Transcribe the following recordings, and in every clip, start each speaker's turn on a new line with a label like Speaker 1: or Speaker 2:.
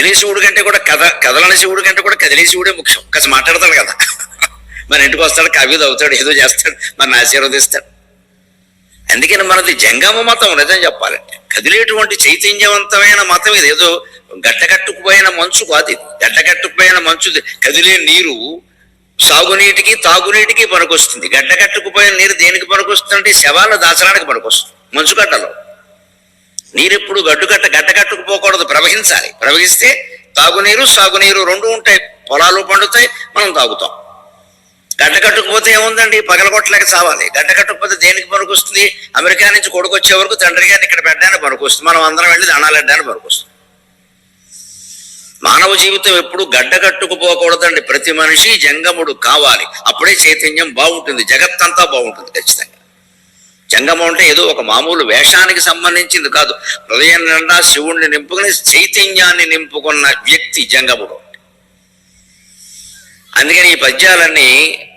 Speaker 1: కదిలే శివుడి కంటే కూడా కథ కదలని శివుడి కంటే కూడా కదిలే శివుడే ముఖ్యం. కాస్త మాట్లాడతాడు కదా. మన ఇంటికి వస్తాడు కవి అవుతాడు ఏదో చేస్తాడు మన ఆశీర్వదిస్తాడు. అందుకని మనది జంగమ మతం నిజం చెప్పాలంటే కదిలేటువంటి చైతన్యవంతమైన మతం ఇది. ఏదో గడ్డకట్టుకుపోయిన మంచు కాదు ఇది. గడ్డకట్టుకుపోయిన మంచు కదిలే నీరు సాగునీటికి తాగునీటికి పనికొస్తుంది. గడ్డకట్టుకుపోయిన నీరు దేనికి పనికొస్తుందంటే శవాలు దాచడానికి పనికొస్తుంది. మంచుగడ్డలో నీరెప్పుడు గడ్డుకట్ట గడ్డకట్టుకుపోకూడదు ప్రవహించాలి. ప్రవహిస్తే తాగునీరు సాగునీరు రెండు ఉంటాయి. పొలాలు పండుతాయి మనం తాగుతాం. గడ్డ కట్టుకుపోతే ఏముందండి? పగలగొట్టలేక చావాలి. గడ్డ కట్టుకుపోతే దేనికి పనికొస్తుంది? అమెరికా నుంచి కొడుకు వచ్చే వరకు తండ్రి గారిని ఇక్కడ పెట్టడానికి పనికొస్తుంది. మనం అందరం వెళ్ళి దండాలు పెట్టడానికి పనికొస్తుంది. మానవ జీవితం ఎప్పుడు గడ్డ కట్టుకుపోకూడదండి. ప్రతి మనిషి జంగముడు కావాలి. అప్పుడే చైతన్యం బాగుంటుంది. జగత్తంతా బాగుంటుంది ఖచ్చితంగా. జంగమం అంటే ఏదో ఒక మామూలు వేషానికి సంబంధించింది కాదు. హృదయం నిండా శివుణ్ణి నింపుకుని చైతన్యాన్ని నింపుకున్న వ్యక్తి జంగముడు. అందుకని ఈ పద్యాలన్నీ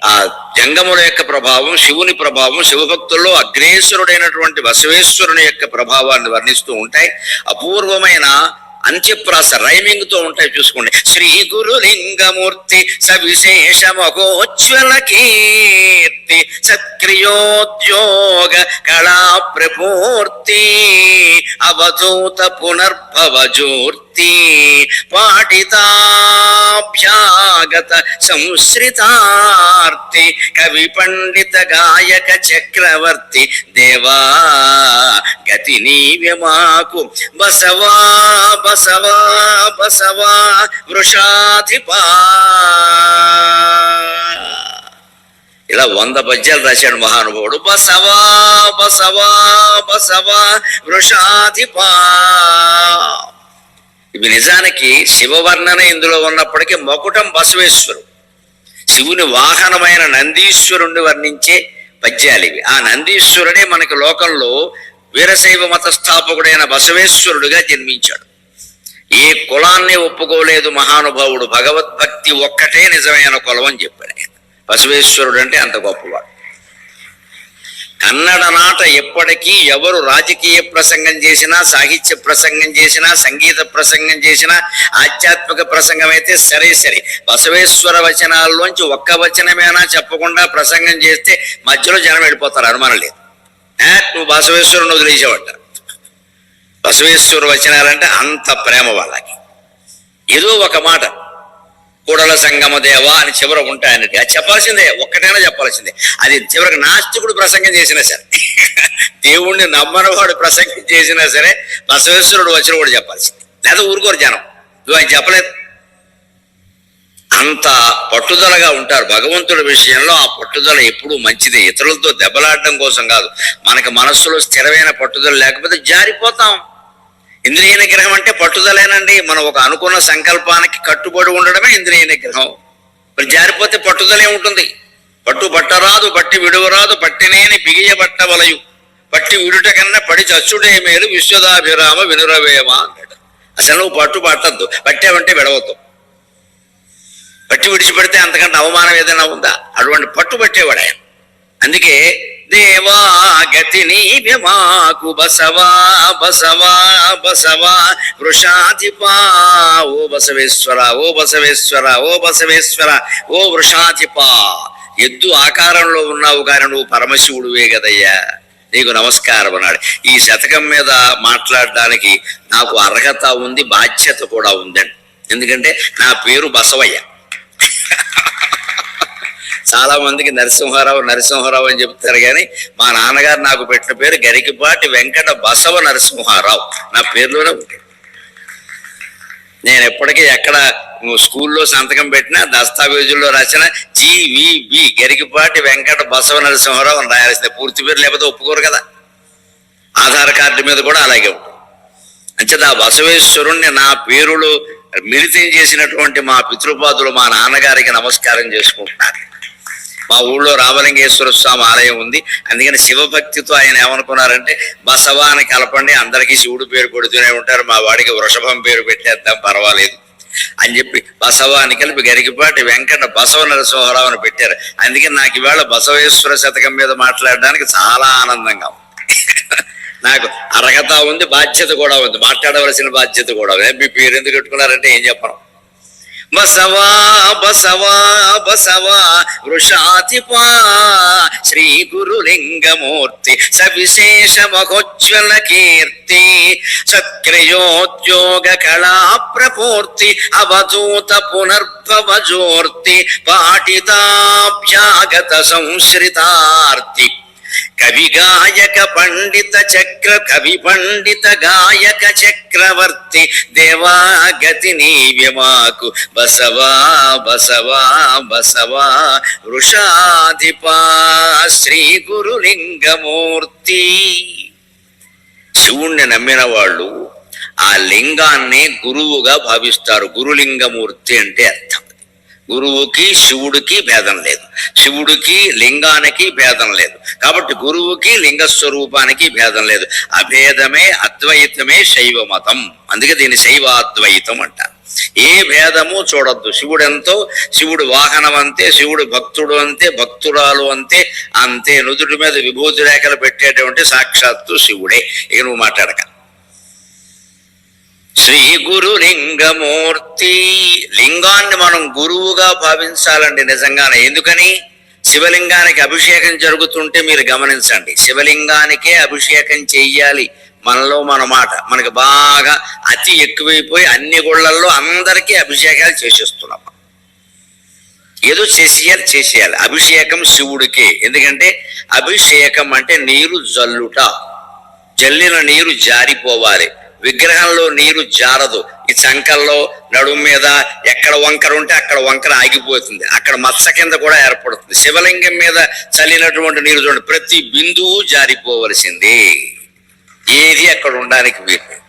Speaker 1: ఆ జంగముల యొక్క ప్రభావం శివుని ప్రభావం శివభక్తుల్లో అగ్రేశ్వరుడైనటువంటి బసవేశ్వరుని యొక్క ప్రభావాన్ని వర్ణిస్తూ ఉంటాయి. అపూర్వమైన అంత్యప్రాస రైమింగ్తో ఉంటాయి చూసుకోండి. శ్రీ గురులింగమూర్తి సవిశేష మగోచ్వల కీర్తి సత్క్రియోద్యోగ కళా ప్రపూర్తి అవధూత పునర్భవజూర్తి. ముక్తి పాఠితాభ్యాగత సంశ్రితార్తి కవి పండిత గాయక చక్రవర్తి దేవా గతి నీవే మాకు. బసవా బసవా బసవా వృషాధిపా. ఇలా వంద పద్యాలు రాశాడు మహానుభావుడు. బసవా బసవా బసవా వృషాధిపా. ఇవి నిజానికి శివవర్ణన ఇందులో ఉన్నప్పటికీ మకుటం బసవేశ్వరు శివుని వాహనమైన నందీశ్వరుణ్ణి వర్ణించే పద్యాలు ఇవి. ఆ నందీశ్వరుడే మనకి లోకంలో వీరశైవ మత స్థాపకుడైన బసవేశ్వరుడుగా జన్మించాడు. ఏ కులాన్ని ఒప్పుకోలేదు మహానుభావుడు. భగవద్భక్తి ఒక్కటే నిజమైన కులం అని చెప్పాడు ఆయన. బసవేశ్వరుడు అంటే అంత గొప్పవాడు. కన్నడ నాట ఎప్పటికీ ఎవరు రాజకీయ ప్రసంగం చేసినా సాహిత్య ప్రసంగం చేసినా సంగీత ప్రసంగం చేసినా ఆధ్యాత్మిక ప్రసంగం అయితే సరే సరే. బసవేశ్వర వచనాల్లోంచి ఒక్క వచనమేనా చెప్పకుండా ప్రసంగం చేస్తే మధ్యలో జనం వెళ్ళిపోతారు అనుమానం లేదు. నువ్వు బసవేశ్వరుని వదిలేసేవట బసవేశ్వర వచనాలంటే అంత ప్రేమ వాళ్ళకి. ఏదో ఒక మాట కూడల సంగమ దేవ అని చివర ఉంటాయన్నట్టు అది చెప్పాల్సిందే ఒక్కటైనా చెప్పాల్సిందే. అది చివరికి నాస్తికుడు ప్రసంగం చేసినా సరే దేవుణ్ణి నమ్మనవాడు ప్రసంగం చేసినా సరే బసవేశ్వరుడు వచ్చిన కూడా చెప్పాల్సిందే. లేదా ఊరుకోరు జనం. నువ్వు ఆయన చెప్పలేదు. అంత పట్టుదలగా ఉంటారు భగవంతుడి విషయంలో. ఆ పట్టుదల ఎప్పుడూ మంచిది. ఇతరులతో దెబ్బలాడడం కోసం కాదు. మనకి మనస్సులో స్థిరమైన పట్టుదల లేకపోతే జారిపోతాం. ఇంద్రియ నిగ్రహం అంటే పట్టుదలేనండి. మనం ఒక అనుకున్న సంకల్పానికి కట్టుబడి ఉండడమే ఇంద్రియ నిగ్రహం. మరి జారిపోతే పట్టుదలే ఉంటుంది. పట్టు పట్టరాదు పట్టి విడువరాదు పట్టినేని బిగియ పట్టవలయు పట్టి విడుట కన్నా పడి చచ్చుడే మేలు విశ్వదాభిరామ వినురవేమ అన్నాడు అసలు నువ్వు పట్టు పట్టద్దు. పట్టావంటే విడవద్దు. పట్టి విడిచిపెడితే అంతకంటే అవమానం ఏదైనా ఉందా? అటువంటి పట్టు పట్టేవాడు ఆయన. అందుకే దేవా గతి నీవే మాకు బసవా బసవా బసవా వృషాధిపా. ఓ బసవేశ్వర ఓ బసవేశ్వర ఓ బసవేశ్వర ఓ వృషాధిపా. ఎద్దు ఆకారంలో ఉన్నావు కానీ నువ్వు పరమశివుడువే కదయ్యా. నీకు నమస్కారం అన్నాడు. ఈ శతకం మీద మాట్లాడడానికి నాకు అర్హత ఉంది బాధ్యత కూడా ఉందండి. ఎందుకంటే నా పేరు బసవయ్య. చాలా మందికి నరసింహారావు నరసింహారావు అని చెప్తారు కానీ మా నాన్నగారు నాకు పెట్టిన పేరు గరికిపాటి వెంకట బసవ నరసింహారావు. నా పేరులోనే నేను ఎప్పటికీ ఎక్కడ స్కూల్లో సంతకం పెట్టినా దస్తావేజుల్లో రాసిన జీవిబి గరికిపాటి వెంకట బసవ నరసింహారావు అని రాయాల్సిందే. పూర్తి పేరు లేకపోతే ఒప్పుకోరు కదా. ఆధార్ కార్డు మీద కూడా అలాగే ఉంటుంది. అంచేత ఆ బసవేశ్వరుణ్ణి నా పేరులో మిళితం చేసినటువంటి మా పితృపాదులు మా నాన్నగారికి నమస్కారం చేసుకుంటున్నారు. మా ఊళ్ళో రామలింగేశ్వర స్వామి ఆలయం ఉంది. అందుకని శివభక్తితో ఆయన ఏమనుకున్నారంటే బసవా అని కలపండి అందరికీ శివుడు పేరు కొడుతూనే ఉంటారు మా వాడికి వృషభం పేరు పెట్టేద్దాం పర్వాలేదు అని చెప్పి బసవ అని కలిపి గరికిపాటి వెంకట బసవ నరసింహరావు అని పెట్టారు. అందుకని నాకు ఇవాళ బసవేశ్వర శతకం మీద మాట్లాడడానికి చాలా ఆనందంగా ఉంది. నాకు అర్హత ఉంది బాధ్యత కూడా ఉంది మాట్లాడవలసిన బాధ్యత కూడా ఉంది. మీ పేరు ఎందుకు పెట్టుకున్నారంటే ఏం చెప్పను. బసవా బసవా బసవా వృషాతిపా శ్రీ గురులింగమూర్తి సవిశేష మహోజ్వల కీర్తి సక్రియోద్యోగ కళా ప్రపూర్తి అవధూత పునర్భవ జోర్తి పాటితాభ్యాగత సంశ్రితార్తి కవి గాయక పండిత చక్ర కవి పండిత గాయక చక్రవర్తి దేవాగతి నీవ్యమాకు బసవా బసవా బసవా వృషాధిపా శ్రీ గురులింగమూర్తి. శివుణ్ణి నమ్మిన వాళ్ళు ఆ లింగాన్ని గురువుగా భావిస్తారు. గురులింగమూర్తి అంటే అర్థం. గురువుకి శివుడికి భేదం లేదు. శివుడికి లింగానికి భేదం లేదు. కాబట్టి గురువుకి లింగ స్వరూపానికి భేదం లేదు. అభేదమే అద్వైతమే శైవ మతం అందుకే దీన్ని శైవాద్వైతం అంటారు. ఏ భేదము చూడద్దు. శివుడు ఎంతో శివుడు వాహనం అంతే శివుడు భక్తుడు అంతే భక్తురాలు అంతే అంతే. నుదుటి మీద విభూతి రేఖలు పెట్టేటువంటి సాక్షాత్తు శివుడే. ఇక నువ్వు మాట్లాడక. శ్రీ గురు లింగమూర్తి లింగాన్ని మనం గురువుగా భావించాలండి నిజంగానే. ఎందుకని? శివలింగానికి అభిషేకం జరుగుతుంటే మీరు గమనించండి. శివలింగానికే అభిషేకం చెయ్యాలి మనలో మన మాట. మనకి బాగా అతి ఎక్కువైపోయి అన్ని గుళ్ళల్లో అందరికీ అభిషేకాలు చేసేస్తున్నాం ఏదో చేసేయాలి చేసేయాలి. అభిషేకం శివుడికే. ఎందుకంటే అభిషేకం అంటే నీరు జల్లుట. జల్లిన నీరు జారిపోవాలి. విగ్రహంలో నీరు జారదు. ఈ చంకల్లో నడుము మీద ఎక్కడ వంకర ఉంటే అక్కడ వంకర ఆగిపోతుంది. అక్కడ మత్స కింద కూడా ఏర్పడుతుంది. శివలింగం మీద చల్లినటువంటి నీరు చూడండి ప్రతి బిందువు జారిపోవలసింది. ఏది అక్కడ ఉండడానికి వీలు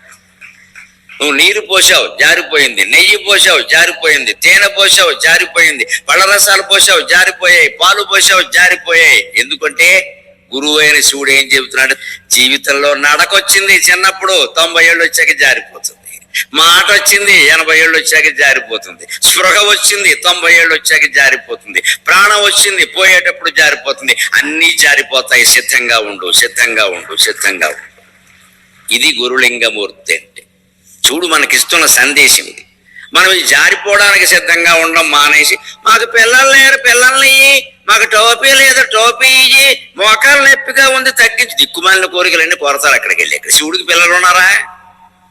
Speaker 1: నువ్వు నీరు పోసావు జారిపోయింది. నెయ్యి పోసావు జారిపోయింది. తేనె పోసావు జారిపోయింది. పళ్ళ రసాలు పోసావు జారిపోయాయి. పాలు పోసావు జారిపోయాయి. ఎందుకంటే గురువు అయిన శివుడు ఏం చెబుతున్నాడు? జీవితంలో నడకొచ్చింది చిన్నప్పుడు తొంభై ఏళ్ళు వచ్చాక జారిపోతుంది. మాట వచ్చింది ఎనభై ఏళ్ళు వచ్చాక జారిపోతుంది. స్పృహ వచ్చింది తొంభై ఏళ్ళు వచ్చాక జారిపోతుంది. ప్రాణం వచ్చింది పోయేటప్పుడు జారిపోతుంది. అన్నీ జారిపోతాయి. సిద్ధంగా ఉండు సిద్ధంగా ఉండు సిద్ధంగా ఉండు. ఇది గురులింగమూర్తి అంటే. చూడు మనకిస్తున్న సందేశం ఇది. మనం జారిపోవడానికి సిద్ధంగా ఉండడం మానేసి మాకు పిల్లలు లేరు పిల్లల్ని మాకు టోపీ లేదు టోపీ ఇయ్యి మోకాలు నొప్పిగా ఉంది తగ్గించి దిక్కుమాలిన కోరికలన్నీ కోరతారు అక్కడికి వెళ్ళి. ఇక్కడ శివుడికి పిల్లలు ఉన్నారా?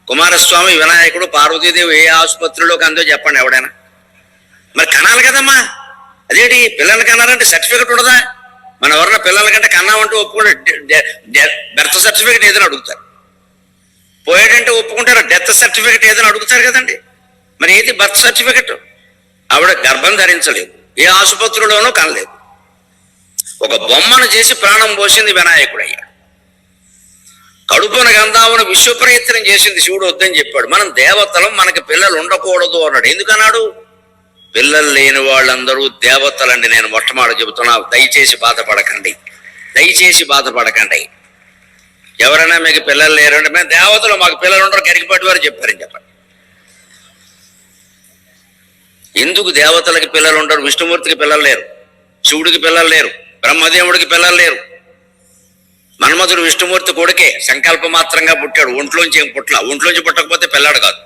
Speaker 1: కుమారస్వామి వినాయకుడు పార్వతీదేవి ఏ ఆసుపత్రిలోకి అందో చెప్పండి ఎవడైనా. మరి కనాలి కదమ్మా. అదేంటి పిల్లలు కన్నారంటే సర్టిఫికెట్ ఉండదా? మన ఎవరన్నా పిల్లల కంటే కన్నామంటే ఒప్పుకుంటే బెర్త్ సర్టిఫికెట్ ఏదైనా అడుగుతారు. పోయాడంటే ఒప్పుకుంటారు డెత్ సర్టిఫికెట్ ఏదైనా అడుగుతారు కదండి. మరి ఏది బర్త్ సర్టిఫికెట్? ఆవిడ గర్భం ధరించలేదు. ఏ ఆసుపత్రిలోనూ కనలేదు. ఒక బొమ్మను చేసి ప్రాణం పోసింది వినాయకుడయ్యా. కడుపున గంధామును విశ్వ ప్రయత్నం చేసింది శివుడు వద్దని చెప్పాడు. మనం దేవతలం మనకి పిల్లలు ఉండకూడదు అన్నాడు. ఎందుకన్నాడు? పిల్లలు లేని వాళ్ళందరూ దేవతలండి. నేను మొట్టమొదటి చెబుతున్నా దయచేసి బాధపడకండి. దయచేసి బాధపడకండి. ఎవరైనా మీకు పిల్లలు లేరంటే మేము దేవతలు మాకు పిల్లలు ఉండరు గరికిపాటి వారు చెప్పారని చెప్పండి. ఎందుకు దేవతలకి పిల్లలు ఉండరు? విష్ణుమూర్తికి పిల్లలు లేరు. శివుడికి పిల్లలు లేరు. బ్రహ్మదేవుడికి పిల్లలు లేరు. మన్మధుడు విష్ణుమూర్తి కొడుకే సంకల్ప మాత్రంగా పుట్టాడు. ఒంట్లోంచి ఏం పుట్ల ఒంట్లోంచి పుట్టకపోతే పిల్లాడు కాదు.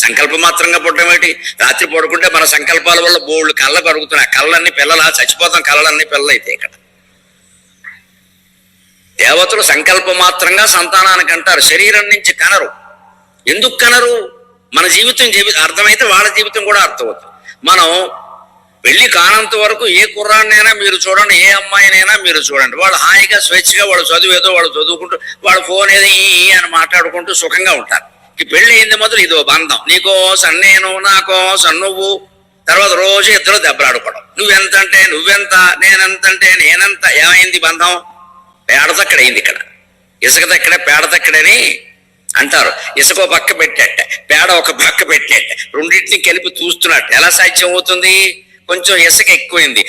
Speaker 1: సంకల్ప మాత్రంగా పుట్టడం ఏంటి? రాత్రి పడుకుంటే మన సంకల్పాల వల్ల బోళ్ళు కళ్ళ కరుగుతున్నాయి. కళ్ళన్నీ పిల్లలా? చచ్చిపోతాం కళ్ళన్నీ పిల్లలైతే ఇక్కడ. దేవతలు సంకల్ప మాత్రంగా సంతానానికి అంటారు. శరీరం నుంచి కనరు. ఎందుకు కనరు? మన జీవితం జీవి అర్థమైతే వాళ్ళ జీవితం కూడా అర్థమవుతుంది. మనం పెళ్ళి కానంత వరకు ఏ కుర్రాన్నైనా మీరు చూడండి ఏ అమ్మాయినైనా మీరు చూడండి. వాళ్ళు హాయిగా స్వేచ్ఛగా వాళ్ళు చదువు ఏదో వాళ్ళు చదువుకుంటూ వాళ్ళ ఫోన్ ఏదో ఈ అని మాట్లాడుకుంటూ సుఖంగా ఉంటారు. ఈ పెళ్ళి అయింది మొదలు ఇదో బంధం. నీకోసం నేను నాకోసం నువ్వు. తర్వాత రోజు ఇద్దరు దెబ్బలాడుకోవడం. నువ్వెంతంటే నువ్వెంత నేనెంతంటే నేనెంత ఏమైంది బంధం? పేడ దక్కడైంది ఇక్కడ. ఇసుక దక్కడే పేడ దక్కడని అంటారు. ఇసుక పక్క పెట్టేట పేడ ఒక పక్క పెట్టేట రెండింటిని కలిపి చూస్తున్నట్టు. ఎలా సాధ్యం అవుతుంది? కొంచెం ఇసుక ఎక్కువైంది.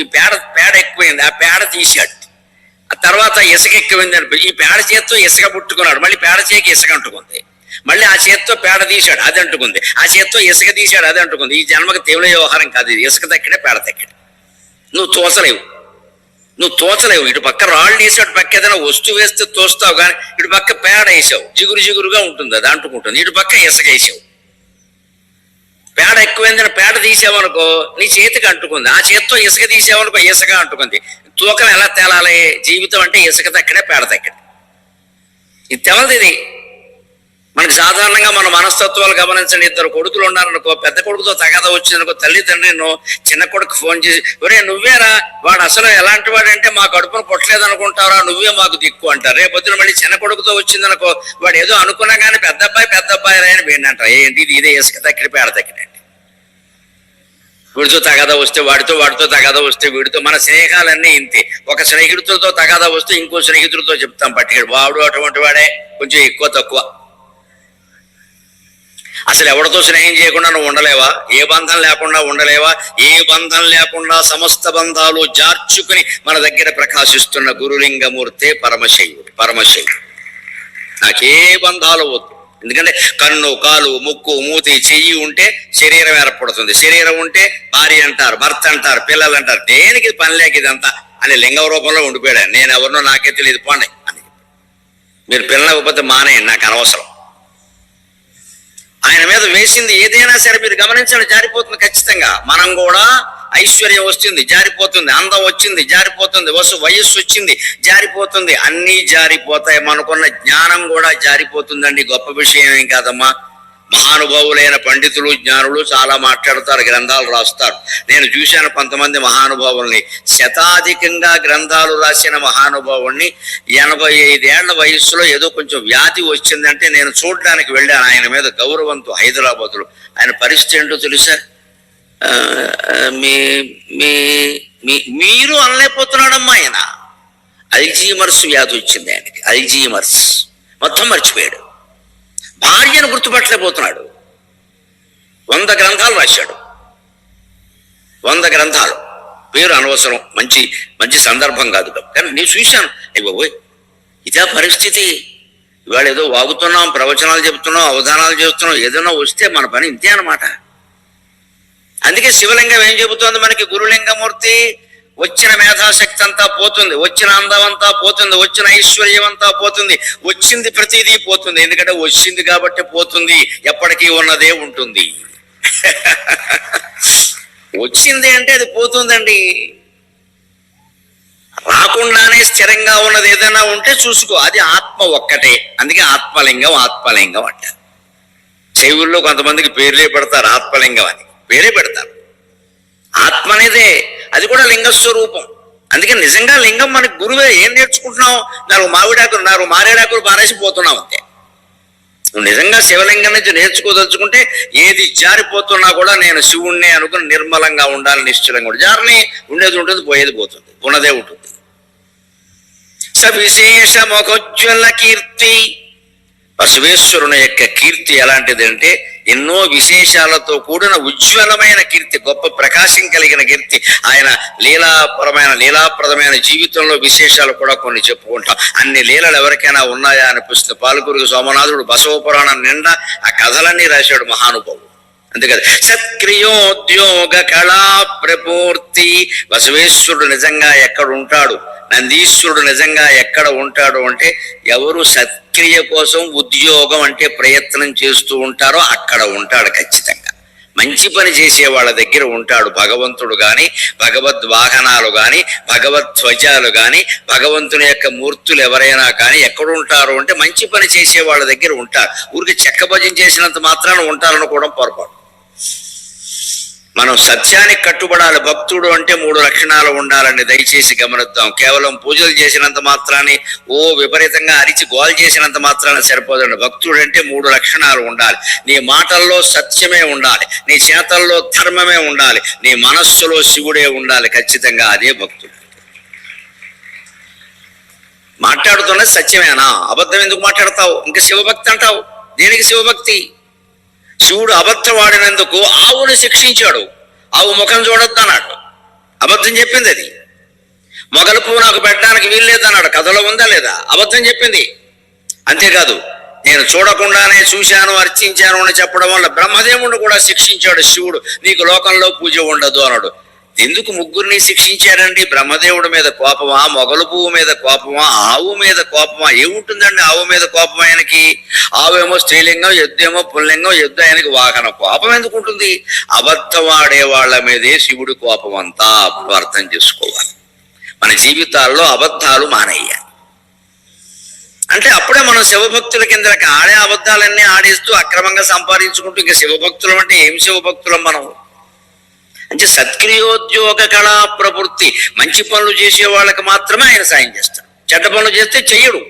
Speaker 1: ఈ పేడ పేడ ఎక్కువైంది. ఆ పేడ తీసాడు ఆ తర్వాత ఇసుక ఎక్కువైంది అనుకో ఈ పేడ చేత్తో ఇసుక పుట్టుకున్నాడు. మళ్ళీ పేడ చేకి ఇసుక అంటుకుంది. మళ్ళీ ఆ చేత్తో పేడ తీశాడు. అది అంటుకుంది. ఆ చేత్తో ఇసుక తీశాడు. అది అంటుకుంది. ఈ జన్మకి తీవ్ర వ్యవహారం కాదు ఇది. ఇసుక దక్కడే పేడ తక్కడే నువ్వు చూసలేవు నువ్వు తోచలేవు. ఇటు పక్క రాళ్ళు వేసి అటు పక్క ఏదైనా వస్తువు వేస్తే తోస్తావు కానీ ఇటు పక్క పేడ వేసావు. జిగురు జిగురుగా ఉంటుంది. అది అంటుకుంటుంది. ఇటు పక్క ఇసుక వేసావు. పేడ ఎక్కువైందని పేడ తీసావనుకో నీ చేతికి అంటుకుంది. ఆ చేతితో ఇసుక తీసావనుకో ఇసుక అంటుకుంది. తూకం ఎలా తేలాలి? జీవితం అంటే ఇసుక తక్కడే పేడ తక్కడే ఇది తెలదు ఇది. మనకి సాధారణంగా మన మనస్తత్వాలు గమనించండి. ఇద్దరు కొడుకులు ఉన్నారనుకో పెద్ద కొడుకుతో తగాద వచ్చిందనుకో తల్లిదండ్రి చిన్న కొడుకు ఫోన్ చేసి ఒరే నువ్వేరా? వాడు అసలు ఎలాంటి వాడంటే మా కడుపును పుట్టలేదు అనుకుంటారా నువ్వే మాకు దిక్కు అంటారు. రేపు మళ్ళీ చిన్న కొడుకుతో వచ్చిందనుకో వాడు ఏదో అనుకున్నా కానీ పెద్ద అబ్బాయి పెద్ద అబ్బాయి అని వీడినంటారు ఏంటి ఇది? ఇదే ఇసుక తక్కిడి పేడ తక్కిడండి వీడితో తగాదా వస్తే వాడితో వాడితో తగాదా వస్తే వీడితో మన స్నేహాలన్నీ ఇంతే. ఒక స్నేహితుడితో తగాదా వస్తే ఇంకో స్నేహితుడితో చెప్తాం పట్టుకెడు. వాడు అటువంటి వాడే కొంచెం ఎక్కువ తక్కువ. అసలు ఎవరితో స్నేహం చేయకుండా నువ్వు ఉండలేవా? ఏ బంధం లేకుండా ఉండలేవా? ఏ బంధం లేకుండా సమస్త బంధాలు జార్చుకుని మన దగ్గర ప్రకాశిస్తున్న గురులింగమూర్తే పరమశైవుడు పరమశైవుడు. నాకే బంధాలు వద్దు. ఎందుకంటే కన్ను కాలు ముక్కు మూతి చెయ్యి ఉంటే శరీరం ఏర్పడుతుంది. శరీరం ఉంటే భార్య అంటారు భర్త అంటారు పిల్లలు అంటారు. దేనికి పని లేక ఇదంతా? అని లింగ రూపంలో ఉండిపోయాడు. నేను ఎవరినో నాకే తెలియదు పోండి. అని మీరు పిల్లకపోతే మానేయండి నాకు అనవసరం. ఆయన మీద వేసింది ఏదైనా సరే మీరు గమనించండి జారిపోతుంది ఖచ్చితంగా. మనం కూడా ఐశ్వర్యం వస్తుంది జారిపోతుంది అందం వచ్చింది జారిపోతుంది వసు వయస్సు వచ్చింది జారిపోతుంది. అన్నీ జారిపోతాయి మనకున్న జ్ఞానం కూడా జారిపోతుందండి. గొప్ప విషయం ఏం కాదమ్మా. మహానుభావులైన పండితులు జ్ఞానులు చాలా మాట్లాడతారు గ్రంథాలు రాస్తారు. నేను చూశాను కొంతమంది మహానుభావుల్ని. శతాధికంగా గ్రంథాలు రాసిన మహానుభావుల్ని ఎనభై ఐదేళ్ళ వయస్సులో ఏదో కొంచెం వ్యాధి వచ్చిందంటే నేను చూడడానికి వెళ్ళాను. ఆయన మీద గౌరవంతో హైదరాబాద్లో. ఆయన పరిస్థితి ఏంటో తెలుసా? మీ మీ మీ- మీరు అనలేకపోతున్నాడమ్మా ఆయన. అల్జీమర్స్ వ్యాధి వచ్చింది ఆయనకి. అల్జీమర్స్. మొత్తం మర్చిపోయాడు. భార్యను గుర్తుపట్టలేకపోతున్నాడు. వంద గ్రంథాలు రాశాడు. వంద గ్రంథాలు. పేరు అనవసరం మంచి మంచి సందర్భం కాదు. కానీ నేను చూశాను. అయ్యి ఇదే పరిస్థితి. ఇవాళ ఏదో వాగుతున్నాం ప్రవచనాలు చెబుతున్నాం అవధానాలు చెబుతున్నాం ఏదైనా వస్తే మన పని ఇంతే అన్నమాట. అందుకే శివలింగం ఏం చెబుతోంది మనకి? గురులింగమూర్తి వచ్చిన మేధాశక్తి అంతా పోతుంది వచ్చిన అందం అంతా పోతుంది వచ్చిన ఐశ్వర్యం అంతా పోతుంది వచ్చింది ప్రతిదీ పోతుంది. ఎందుకంటే వచ్చింది కాబట్టి పోతుంది ఎప్పటికీ ఉన్నదే ఉంటుంది. వచ్చింది అంటే అది పోతుందండి. రాకుండానే స్థిరంగా ఉన్నది ఏదైనా ఉంటే చూసుకో అది ఆత్మ ఒక్కటే. అందుకే ఆత్మలింగం ఆత్మలింగం అంటారు. చెవుల్లో కొంతమందికి పేర్లే పెడతారు ఆత్మలింగం అని. పేరే పెడతారు. ఆత్మ అనేదే. అది కూడా లింగస్వరూపం. అందుకే నిజంగా లింగం మనకి గురువే ఏం నేర్చుకుంటున్నావు? నాలుగు మావిడాకులు నాలుగు మారేడాకులు బానేసి పోతున్నావు అంతే. నువ్వు నిజంగా శివలింగం నుంచి నేర్చుకోదలుచుకుంటే ఏది జారిపోతున్నా కూడా నేను శివుణ్ణి అనుకుని నిర్మలంగా ఉండాలి నిశ్చలంగా ఉండాలి. జారని ఉండేది ఉంటుంది పోయేది పోతుంది ఉన్నదే ఉంటుంది. సవిశేష ముఖోజ్వల కీర్తి పశువేశ్వరుని యొక్క కీర్తి ఎలాంటిది అంటే ఎన్నో విశేషాలతో కూడిన ఉజ్వలమైన కీర్తి గొప్ప ప్రకాశం కలిగిన కీర్తి. ఆయన లీలాపరమైన లీలాప్రదమైన జీవితంలో విశేషాలు కూడా కొన్ని చెప్పుకుంటాం. అన్ని లీలలు ఎవరికైనా ఉన్నాయా అనిపిస్తుంది. పాలకూరికి సోమనాథుడు బసవ పురాణం నిండా ఆ కథలన్నీ రాశాడు మహానుభావుడు. అందుకని సత్క్రియోద్యోగ కళా ప్రపూర్తి బసవేశ్వరుడు నిజంగా ఎక్కడ ఉంటాడు నందీశ్వరుడు నిజంగా ఎక్కడ ఉంటాడు అంటే ఎవరు సత్క్రియ కోసం ఉద్యోగం అంటే ప్రయత్నం చేస్తూ ఉంటారో అక్కడ ఉంటాడు ఖచ్చితంగా. మంచి పని చేసే వాళ్ళ దగ్గర ఉంటాడు భగవంతుడు గాని భగవద్ వాహనాలు గాని భగవద్ ధ్వజాలు గాని భగవంతుని యొక్క మూర్తులు ఎవరైనా కానీ ఎక్కడ ఉంటారు అంటే మంచి పని చేసే వాళ్ళ దగ్గర ఉంటారు. ఊరికి చెక్క భజన చేసినంత మాత్రాన ఉంటారనుకోవడం పొరపాటు. మనం సత్యానికి కట్టుబడాలి. భక్తుడు అంటే మూడు లక్షణాలు ఉండాలని దయచేసి గమనిద్దాం. కేవలం పూజలు చేసినంత మాత్రాన్ని ఓ విపరీతంగా అరిచి గోల్ చేసినంత మాత్రాన సరిపోదండి. భక్తుడు అంటే మూడు లక్షణాలు ఉండాలి. నీ మాటల్లో సత్యమే ఉండాలి. నీ చేతల్లో ధర్మమే ఉండాలి. నీ మనస్సులో శివుడే ఉండాలి ఖచ్చితంగా. అదే భక్తుడు. మాట్లాడుతున్నది సత్యమేనా? అబద్ధం ఎందుకు మాట్లాడతావు? ఇంకా శివభక్తి అంటావు? దేనికి శివభక్తి? శివుడు అబద్ధవాడినందుకు ఆవుని శిక్షించాడు. ఆవు ముఖం చూడొద్దు అన్నాడు అబద్ధం చెప్పింది అది. మొగలు పువ్వు నాకు పెట్టడానికి వీల్లేదన్నాడు. కథలో ఉందా లేదా? అబద్ధం చెప్పింది. అంతేకాదు నేను చూడకుండానే చూశాను అర్చించాను అని చెప్పడం వల్ల బ్రహ్మదేవుడు కూడా శిక్షించాడు శివుడు. నీకు లోకంలో పూజ ఉండదు అన్నాడు. ఎందుకు ముగ్గురిని శిక్షించారండి? బ్రహ్మదేవుడి మీద కోపమా? మొగలు పువ్వు మీద కోపమా? ఆవు మీద కోపమా? ఏముంటుందండి ఆవు మీద కోపం ఆయనకి? ఆవేమో స్త్రీలింగం ఎద్దు ఏమో పుల్లింగం ఎద్దు ఆయనకి వాహన కోపం ఎందుకు ఉంటుంది? అబద్ధం ఆడే వాళ్ళ మీదే శివుడి కోపం అంతా అప్పుడు అర్థం చేసుకోవాలి. మన జీవితాల్లో అబద్ధాలు మానయ్యాలి అంటే అప్పుడే మనం శివభక్తుల కింద ఆడే అబద్ధాలన్నీ ఆడేస్తూ అక్రమంగా సంపాదించుకుంటూ ఇంకా శివభక్తులం అంటే ఏం శివభక్తులం మనం? అంటే సత్క్రియోద్యోగ కళా ప్రవృత్తి. మంచి పనులు చేసే వాళ్ళకి మాత్రమే ఆయన సాయం చేస్తాడు. చెడ్డ పనులు చేస్తే చెయ్యడు.